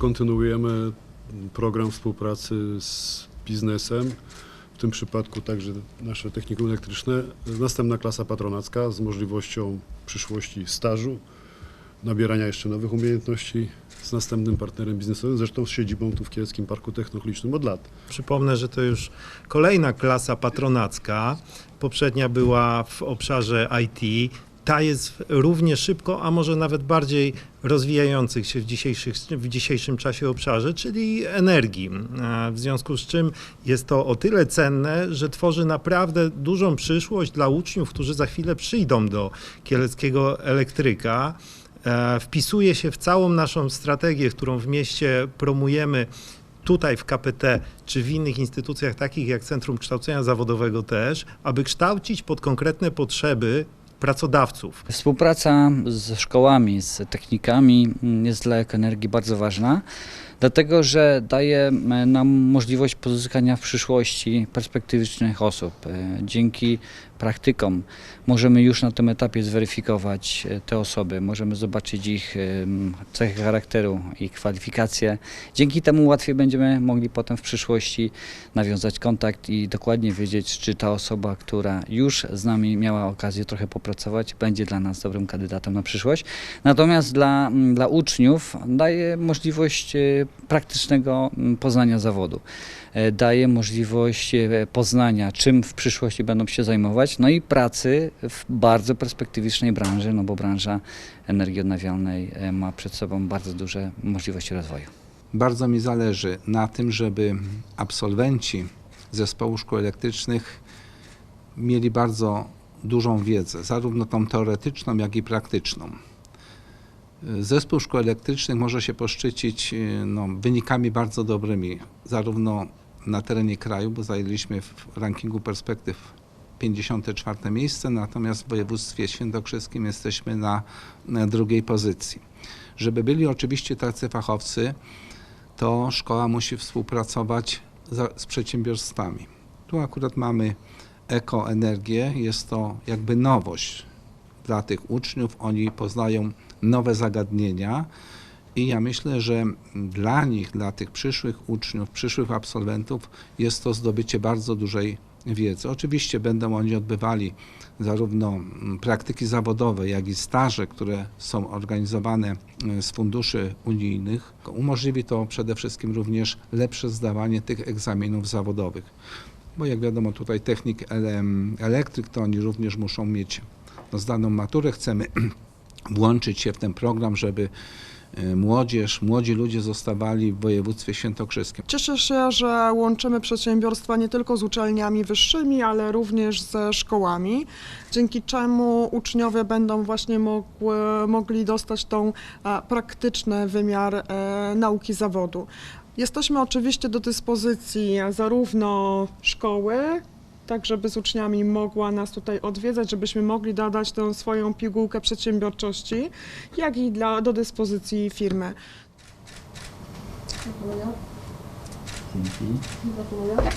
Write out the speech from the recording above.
kontynuujemy program współpracy z biznesem. W tym przypadku także nasze technikum elektryczne. Następna klasa patronacka z możliwością przyszłości stażu, nabierania jeszcze nowych umiejętności z następnym partnerem biznesowym, zresztą z siedzibą tu w Kieleckim Parku Technologicznym od lat. Przypomnę, że to już kolejna klasa patronacka. Poprzednia była w obszarze IT. Ta jest równie szybko, a może nawet bardziej rozwijających się w, dzisiejszych, w dzisiejszym czasie obszarze, czyli energii. E, W związku z czym jest to o tyle cenne, że tworzy naprawdę dużą przyszłość dla uczniów, którzy za chwilę przyjdą do Kieleckiego Elektryka. E, Wpisuje się w całą naszą strategię, którą w mieście promujemy tutaj w KPT, czy w innych instytucjach takich jak Centrum Kształcenia Zawodowego też, aby kształcić pod konkretne potrzeby pracodawców. Współpraca z szkołami, z technikami jest dla Ekoenergii bardzo ważna, dlatego że daje m, nam możliwość pozyskania w przyszłości perspektywicznych osób. E, Dzięki praktykom możemy już na tym etapie zweryfikować e, te osoby, możemy zobaczyć ich cechy charakteru, ich kwalifikacje. Dzięki temu łatwiej będziemy mogli potem w przyszłości nawiązać kontakt i dokładnie wiedzieć, czy ta osoba, która już z nami miała okazję trochę popracować, będzie dla nas dobrym kandydatem na przyszłość. Natomiast dla, dla uczniów daje możliwość e, praktycznego mm, poznania zawodu. E, Daje możliwość e, poznania, czym w przyszłości będą się zajmować, no i pracy w bardzo perspektywicznej branży, no bo branża energii odnawialnej e, ma przed sobą bardzo duże możliwości rozwoju. Bardzo mi zależy na tym, żeby absolwenci zespołu szkół elektrycznych mieli bardzo dużą wiedzę, zarówno tą teoretyczną, jak i praktyczną. Zespół szkół elektrycznych może się poszczycić y, no, wynikami bardzo dobrymi, zarówno na terenie kraju, bo zajęliśmy w rankingu perspektyw 54 miejsce, natomiast w województwie świętokrzyskim jesteśmy na, na drugiej pozycji. Żeby byli oczywiście tacy fachowcy, to szkoła musi współpracować za, z przedsiębiorstwami. Tu akurat mamy ekoenergię, jest to jakby nowość dla tych uczniów, oni poznają nowe zagadnienia i ja myślę, że dla nich, dla tych przyszłych uczniów, przyszłych absolwentów jest to zdobycie bardzo dużej wiedzy. Oczywiście będą oni odbywali zarówno mm, praktyki zawodowe, jak i staże, które są organizowane y, z funduszy unijnych. Umożliwi to przede wszystkim również lepsze zdawanie tych egzaminów zawodowych. Bo jak wiadomo tutaj technik ele- elektryk, to oni również muszą mieć zdaną maturę. Chcemy włączyć się w ten program, żeby y, młodzież, młodzi ludzie zostawali w województwie świętokrzyskim. Cieszę się, że łączymy przedsiębiorstwa nie tylko z uczelniami wyższymi, ale również ze szkołami, dzięki czemu uczniowie będą właśnie mogły, mogli dostać tą e, praktyczny wymiar e, nauki zawodu. Jesteśmy oczywiście do dyspozycji zarówno szkoły, tak żeby z uczniami mogła nas tutaj odwiedzać, żebyśmy mogli dodać tę swoją pigułkę przedsiębiorczości, jak i dla, do dyspozycji firmy. Gratuluję.